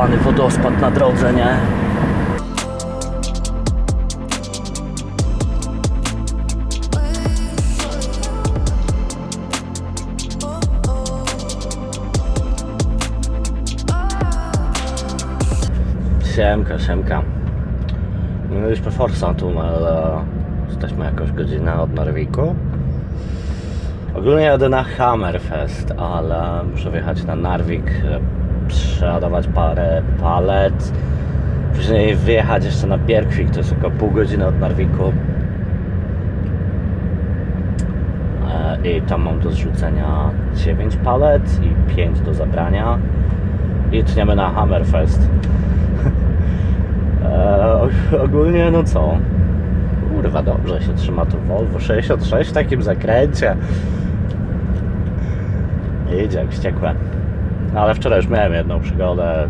jebany wodospad na drodze, nie? Siemka, siemka. Mieliśmy Forsa tunel, e, jesteśmy jakoś godzinę od Narwiku. Ogólnie jadę na Hammerfest, ale muszę wjechać na Narwik, e, przeładować parę palet, później wyjechać jeszcze na Bierkwik, to jest około pół godziny od Narwiku. E, I tam mam do zrzucenia 9 palet i 5 do zabrania. I tniemy na Hammerfest. E, og- ogólnie no co? Kurwa, dobrze się trzyma to Volvo 66 w takim zakręcie. Idzie jak wściekłe. No ale wczoraj już miałem jedną przygodę.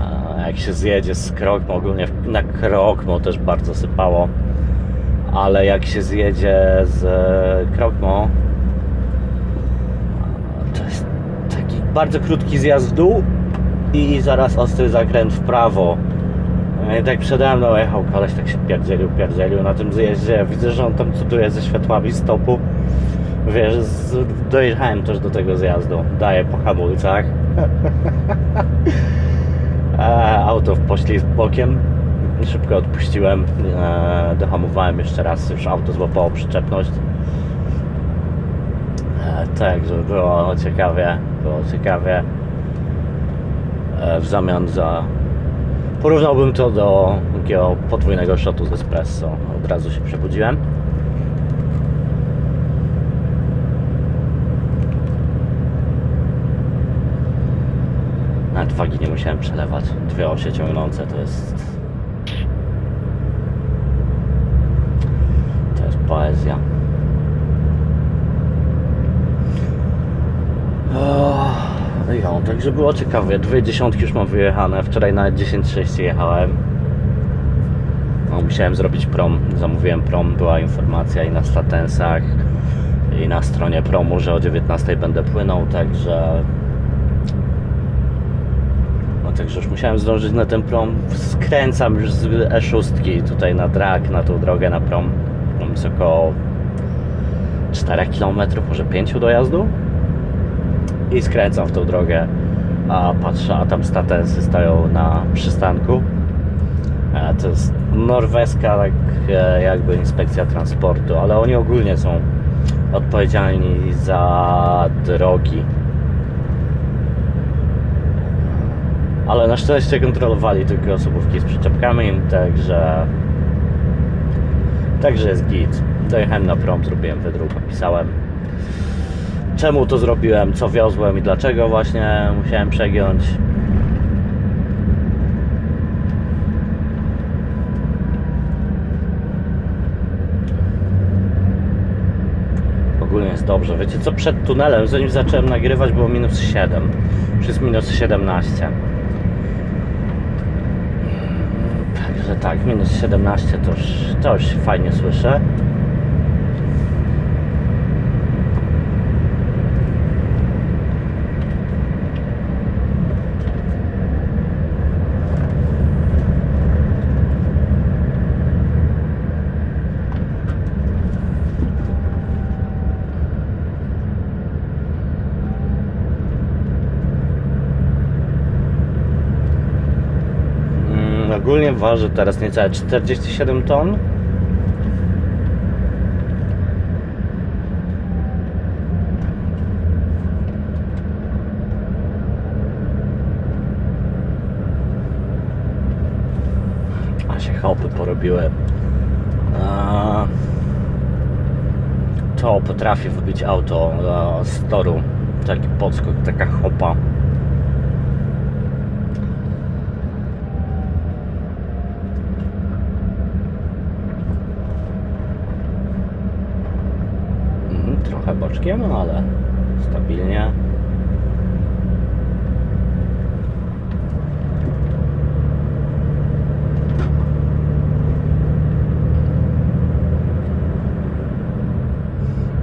A jak się zjedzie z Krokmo, ogólnie na Krokmo też bardzo sypało. Ale jak się zjedzie z Krokmo, to jest taki bardzo krótki zjazd w dół i zaraz ostry zakręt w prawo. No I tak przede mną jechał koleś, tak się pierdzielił, pierdzielił na tym zjeździe. Widzę, że on tam cuduje ze światłami stopu. Wiesz, z, dojechałem też do tego zjazdu. Daję po hamulcach. e, auto w poślizg bokiem. Szybko odpuściłem. E, dohamowałem jeszcze raz. Już auto złapało przyczepność. E, tak, żeby było ciekawie. Było ciekawie. E, w zamian za Porównałbym to do takiego podwójnego shotu z espresso. Od razu się przebudziłem. Nawet wagi nie musiałem przelewać. Dwie osie ciągnące to jest... To jest poezja. O, jo, także było ciekawie. Dwie dziesiątki już mam wyjechane. Wczoraj nawet 10.6 jechałem. No, musiałem zrobić prom. Zamówiłem prom. Była informacja i na statensach, i na stronie promu, że o 19.00 będę płynął, także. No także już musiałem zdążyć na ten prom. Skręcam już z E6 tutaj na drag, na tą drogę na prom. Mam jest około 4 km, może 5 dojazdu i skręcam w tą drogę, a patrzę, a tam statensy stoją na przystanku. E, To jest norweska tak e, jakby inspekcja transportu, ale oni ogólnie są odpowiedzialni za drogi. Ale na szczęście kontrolowali tylko osobówki z przyczepkami, także także jest git. Dojechałem na prom, zrobiłem wydruk, opisałem czemu to zrobiłem, co wiozłem i dlaczego właśnie musiałem przegiąć. Ogólnie jest dobrze. Wiecie co, przed tunelem, zanim zacząłem nagrywać, było minus 7. Już jest minus 17. Także tak, minus 17 to już, to już fajnie słyszę. Ogólnie waży teraz niecałe 47 ton. A się chałupy porobiły. A, To potrafi wybić auto z toru. Taki podskok, taka chopa. Trochę boczkiem, ale stabilnie.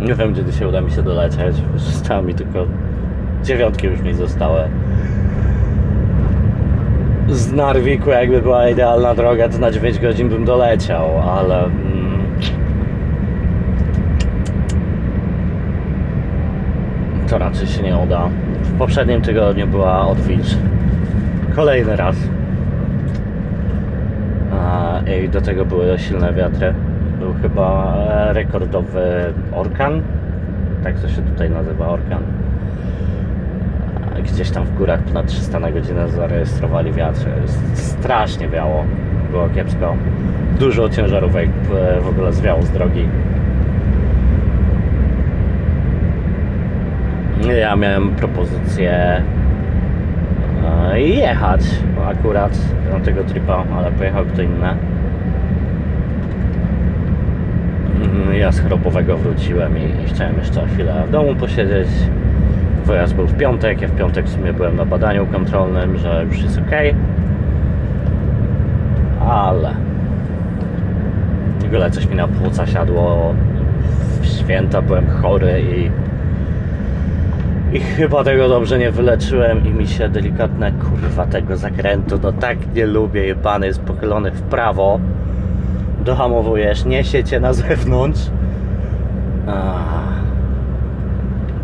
Nie wiem, kiedy się uda mi się dolecieć. Zostało mi tylko dziewiątki już mi zostały. z Narwiku jakby była idealna droga, to na 9 godzin bym doleciał, ale... to raczej się nie uda. W poprzednim tygodniu była odwilż. Kolejny raz. I do tego były silne wiatry. Był chyba e, rekordowy orkan. Tak to się tutaj nazywa orkan. Gdzieś tam w górach ponad 300 na godzinę zarejestrowali wiatry. Strasznie wiało. Było kiepsko. Dużo ciężarówek w ogóle zwiało z drogi. Ja miałem propozycję e, jechać akurat na tego tripa, ale pojechał kto inny. Mm, Ja z chorobowego wróciłem i, chciałem jeszcze chwilę w domu posiedzieć. Wyjazd był w piątek, ja w piątek w sumie byłem na badaniu kontrolnym, że już jest ok. Ale w ogóle coś mi na płuca siadło. W święta byłem chory i i chyba tego dobrze nie wyleczyłem i mi się delikatne kurwa tego zakrętu, no tak nie lubię, jebany jest pochylony w prawo. Dohamowujesz, niesie cię na zewnątrz. Ah,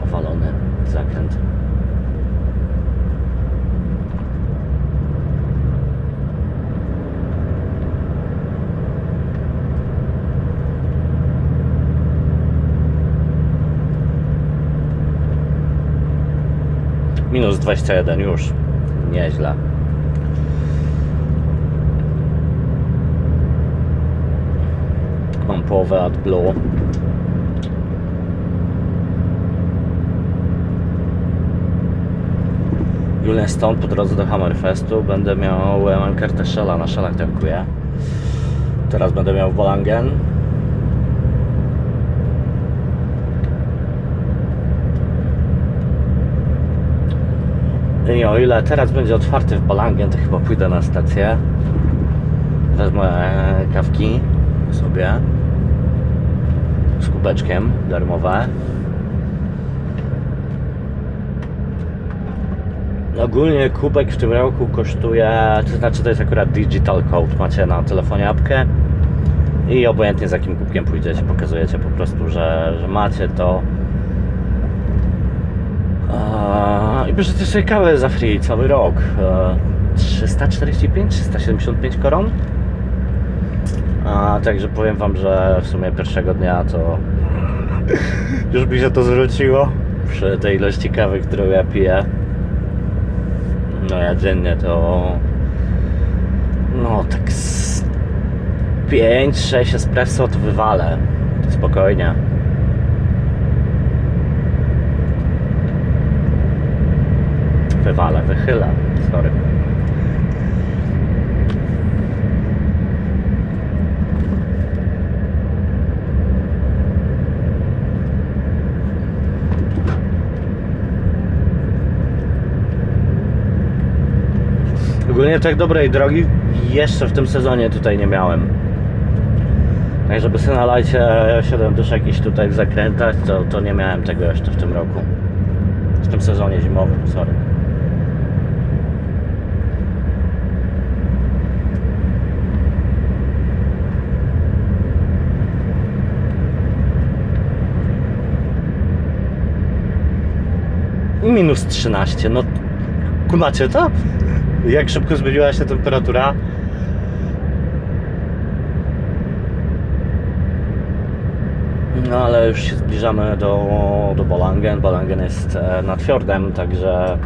powalony zakręt. Minus 21 już. Nieźle. Mam połowę AdBlue. Julian stąd po drodze do Hammerfestu będę miał, kartę Shella, na Shellach tankuję. Teraz będę miał Wolangen. I o ile teraz będzie otwarty w Balangen, to chyba pójdę na stację. Wezmę kawki sobie z kubeczkiem darmowe. Ogólnie kubek w tym roku kosztuje, to znaczy to jest akurat digital code, macie na telefonie apkę i obojętnie z jakim kubkiem pójdziecie, pokazujecie po prostu, że, że macie to Eee, I bierzecie sobie kawę za free cały rok. Eee, 345, 375 koron. A także powiem wam, że w sumie pierwszego dnia to już mi się to zwróciło przy tej ilości kawy, którą ja piję. No ja dziennie to no tak z 5-6 espresso to wywalę. Spokojnie. Wywalę, wychylę. Sorry. Ogólnie tak dobrej drogi jeszcze w tym sezonie tutaj nie miałem. Tak żeby sobie na lajcie 7 też jakiś tutaj w zakrętach, to, to nie miałem tego jeszcze w tym roku. W tym sezonie zimowym, sorry. Minus 13, no kumacie to? Jak szybko zmieniła się temperatura? No ale już się zbliżamy do, do Bolangen. Bolangen jest e, nad fiordem, także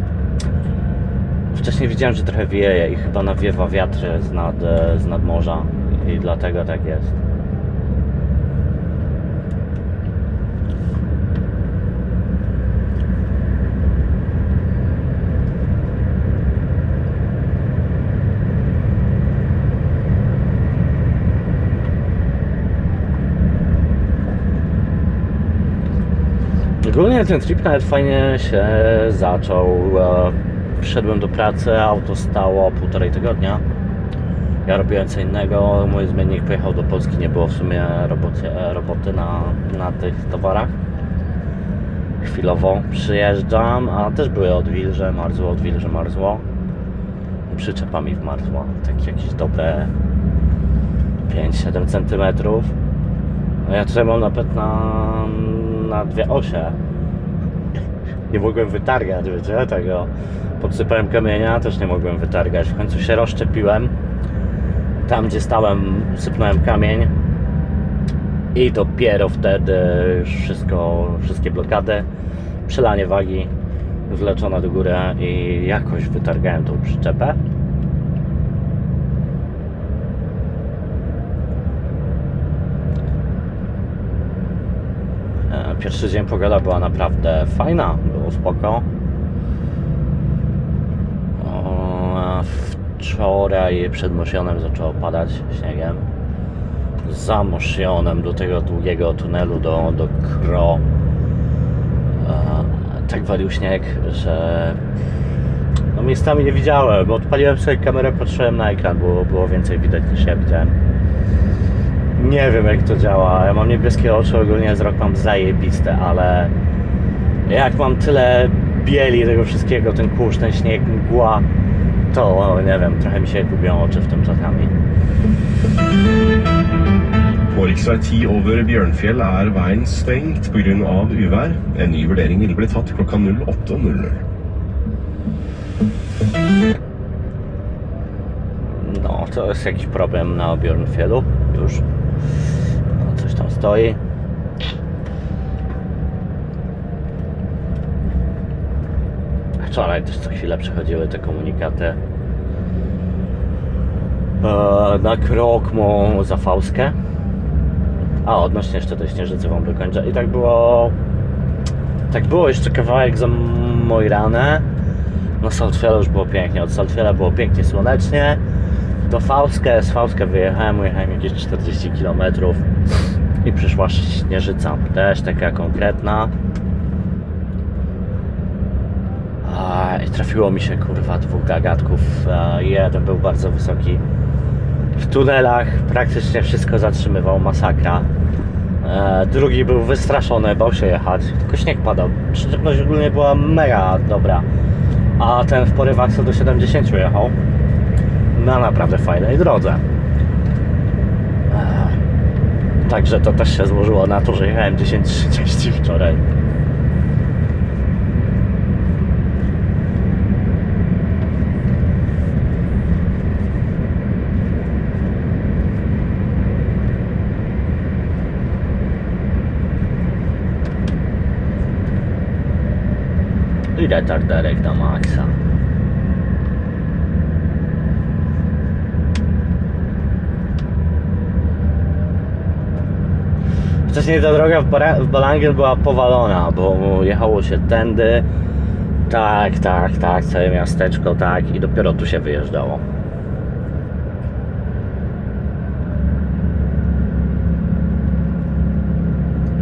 wcześniej widziałem, że trochę wieje i chyba nawiewa wiatr z nad, e, z nad morza i dlatego tak jest. Ogólnie ten trip nawet fajnie się zaczął. E, Wszedłem do pracy, auto stało półtorej tygodnia. Ja robiłem co innego, mój zmiennik pojechał do Polski, nie było w sumie roboty, roboty na, na tych towarach. Chwilowo przyjeżdżam, a też były odwilże, marzło, odwilże, marzło. Przyczepa mi wmarzła. Tak jakieś dobre 5-7 centymetrów. No ja tutaj mam napęd na, na dwie osie. Nie mogłem wytargać, wiecie, tego. Podsypałem kamienia, też nie mogłem wytargać. W końcu się rozszczepiłem. Tam, gdzie stałem, sypnąłem kamień. I dopiero wtedy wszystko, wszystkie blokady, przelanie wagi, wleczona do góry i jakoś wytargałem tą przyczepę. E, Pierwszy dzień pogoda była naprawdę fajna, było spoko. O, Wczoraj przed Mosjonem zaczęło padać śniegiem. Za Mosjonem do tego długiego tunelu do, do Kro. Tak walił śnieg, że no miejscami nie widziałem. Odpaliłem sobie kamerę, patrzyłem na ekran, było, było więcej widać niż ja widziałem. Nie wiem jak to działa. Ja mam niebieskie oczy, ogólnie wzrok mam zajebiste, ale jak mam tyle bieli tego wszystkiego, ten kurz, ten śnieg, mgła, to nie wiem, trochę mi się gubią oczy w tym czasami. På rv. 10 over Bjørnfjell er veien stengt pga. uvær. En ny vurdering vil bli tatt klokka 08.00. No, to jest jakiś problem na Bjornfielu już. Stoi. Wczoraj też co chwilę przechodziły te komunikaty. E, na Krokmo za Fauskę. A, odnośnie jeszcze tej śnieżycy wam dokończę. I tak było... Tak było jeszcze kawałek za Mojranę. No Saltfielu już było pięknie. Od Saltfiela było pięknie słonecznie. Do Fauskę, z Fauskę wyjechałem, jechałem jakieś 40 km i przyszła śnieżyca. Też taka konkretna. I trafiło mi się kurwa dwóch gagatków. Jeden był bardzo wysoki. W tunelach praktycznie wszystko zatrzymywał, masakra. E, Drugi był wystraszony, bał się jechać. Tylko śnieg padał. Przyczepność ogólnie była mega dobra. A ten w porywach co do 70 jechał. Na naprawdę fajnej drodze. Także to też się złożyło na to, że jechałem 10.30 wczoraj. I retarderek na maksa. Wcześniej ta droga w, Balangen była powalona, bo jechało się tędy, tak, tak, tak, całe miasteczko, tak i dopiero tu się wyjeżdżało.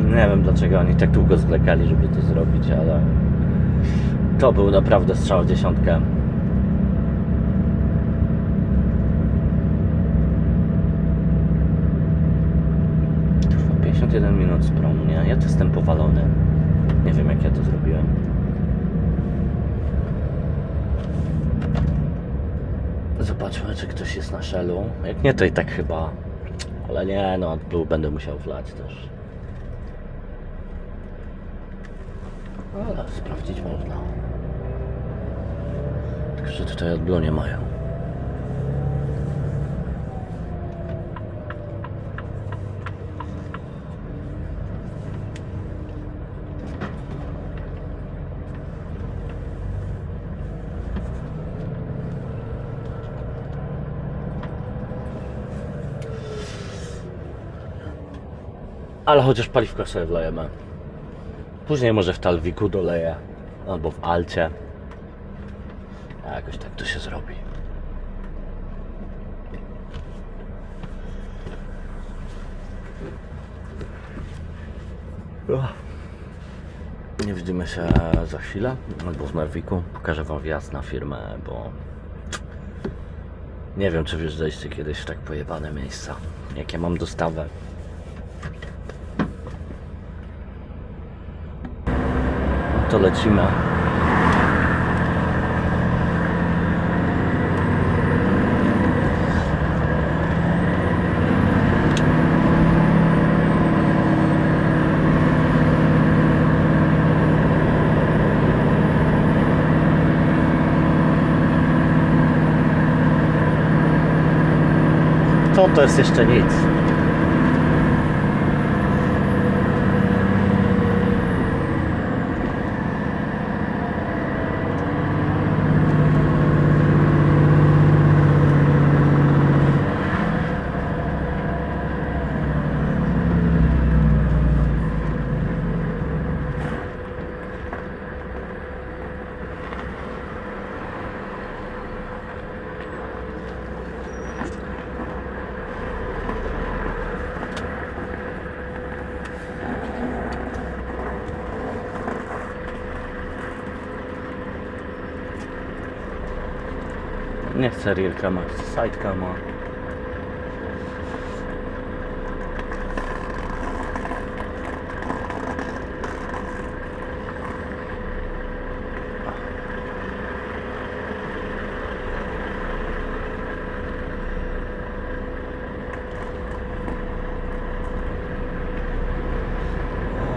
Nie wiem dlaczego oni tak długo zwlekali, żeby to zrobić, ale to był naprawdę strzał dziesiątkę. Kurwa, 51 minut z promu, nie? Ja to jestem powalony. Nie wiem jak ja to zrobiłem. Zobaczmy, czy ktoś jest na szelu. Jak nie, to i tak chyba. Ale nie, no, AdBlue będę musiał wlać też. Ale sprawdzić można. Tylko, że tutaj AdBlue nie mają. Ale chociaż paliwko sobie wlejemy. Później może w Talwiku doleję. Albo w Alcie. A jakoś tak to się zrobi. Nie widzimy się za chwilę, albo w Narwiku. Pokażę wam wjazd na firmę, bo nie wiem, czy wjeżdżaliście kiedyś w tak pojebane miejsca. Jak ja mam dostawę. to lecimy. To to jest jeszcze nic. Nie chcę reelka ma, chcę sidecama.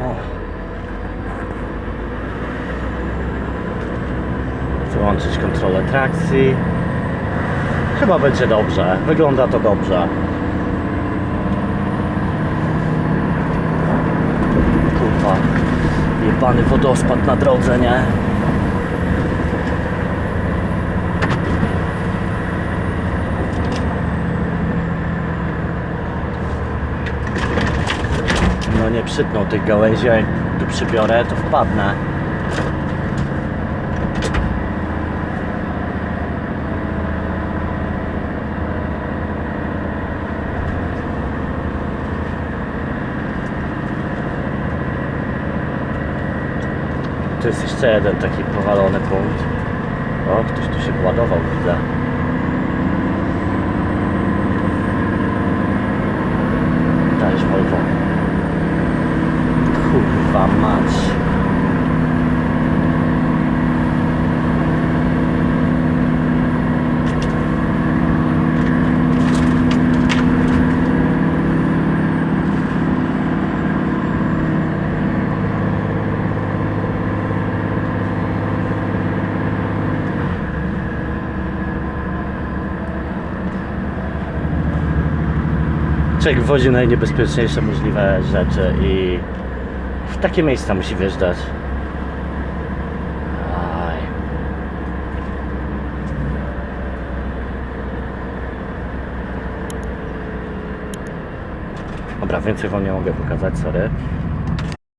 O. Wyłączyć kontrolę trakcji. Chyba będzie dobrze. Wygląda to dobrze. Kurwa. Jebany wodospad na drodze, nie? No nie przytną tych gałęzi, jak tu przybiorę, to wpadnę. Jest jeszcze jeden taki powalony punkt. O, ktoś tu się władował, widzę. Dajesz Volvo. Kurwa mać. Człowiek wozi najniebezpieczniejsze możliwe rzeczy i w takie miejsca musi wjeżdżać. Dobra, więcej wam nie mogę pokazać, sorry.